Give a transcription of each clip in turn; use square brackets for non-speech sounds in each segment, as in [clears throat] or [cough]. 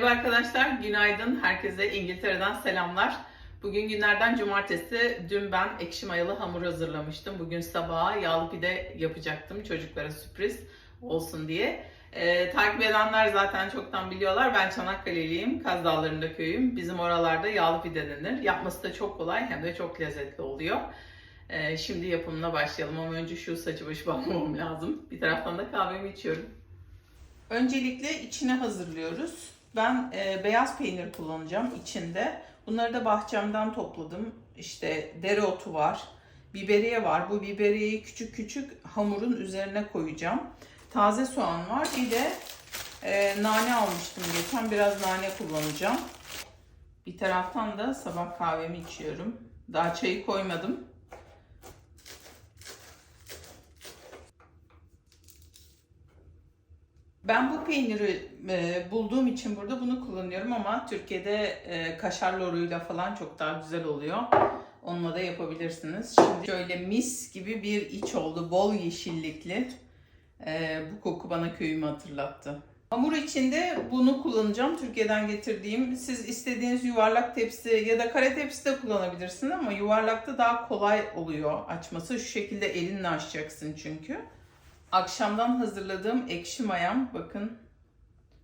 Merhaba arkadaşlar, günaydın. Herkese İngiltere'den selamlar. Bugün günlerden cumartesi. Dün ben ekşi mayalı hamur hazırlamıştım. Bugün sabaha yağlı pide yapacaktım çocuklara sürpriz olsun diye. Ee, takip edenler zaten çoktan biliyorlar. Ben Çanakkale'liyim. Kaz Dağları'nda köyüm. Bizim oralarda yağlı pide denir. Yapması da çok kolay hem de çok lezzetli oluyor. Ee, şimdi yapımına başlayalım ama önce şu saçı başı bakmam lazım. Bir taraftan da kahvemi içiyorum. Öncelikle içine hazırlıyoruz. Ben e, beyaz peynir kullanacağım içinde. Bunları da bahçemden topladım. İşte dereotu var, biberiye var. Bu biberiyeyi küçük küçük hamurun üzerine koyacağım. Taze soğan var. Bir de e, nane almıştım geçen. Biraz nane kullanacağım. Bir taraftan da sabah kahvemi içiyorum. Daha çayı koymadım. Ben bu peyniri e, bulduğum için burada bunu kullanıyorum ama Türkiye'de e, kaşar loruyla falan çok daha güzel oluyor. Onunla da yapabilirsiniz. Şimdi şöyle mis gibi bir iç oldu. Bol yeşillikli. E, bu koku bana köyümü hatırlattı. Hamur içinde bunu kullanacağım. Türkiye'den getirdiğim. Siz istediğiniz yuvarlak tepsi ya da kare tepsi de kullanabilirsiniz ama yuvarlakta daha kolay oluyor açması. Şu şekilde elinle açacaksın çünkü. Akşamdan hazırladığım ekşi mayam bakın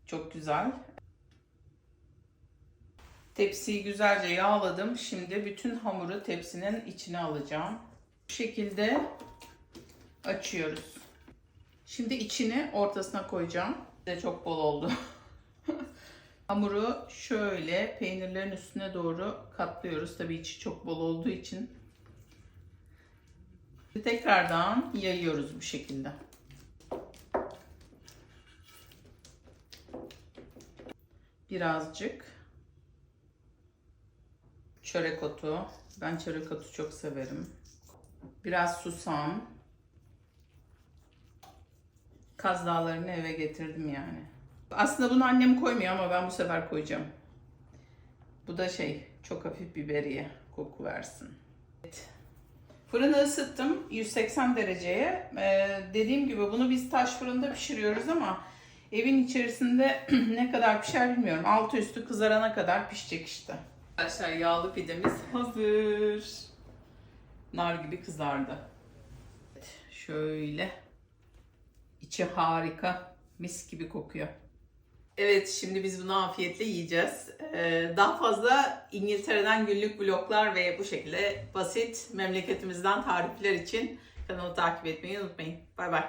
çok güzel. Tepsiyi güzelce yağladım. Şimdi bütün hamuru tepsinin içine alacağım. Bu şekilde açıyoruz. Şimdi içini ortasına koyacağım. De çok bol oldu. [laughs] Hamuru şöyle peynirlerin üstüne doğru katlıyoruz. Tabii içi çok bol olduğu için. Tekrardan yayıyoruz bu şekilde. Birazcık çörek otu. Ben çörek otu çok severim. Biraz susam. Kaz Dağları'nı eve getirdim yani. Aslında bunu annem koymuyor ama ben bu sefer koyacağım. Bu da şey çok hafif biberiye koku versin. Evet. Fırını ısıttım 180 dereceye. Ee, dediğim gibi bunu biz taş fırında pişiriyoruz ama evin içerisinde [clears throat] ne kadar pişer bilmiyorum. Altı üstü kızarana kadar pişecek işte. Arkadaşlar yağlı pidemiz hazır. Nar gibi kızardı. Evet, şöyle. İçi harika. Mis gibi kokuyor. Evet şimdi biz bunu afiyetle yiyeceğiz. Ee, daha fazla İngiltere'den günlük bloglar ve bu şekilde basit memleketimizden tarifler için kanalı takip etmeyi unutmayın. Bay bay.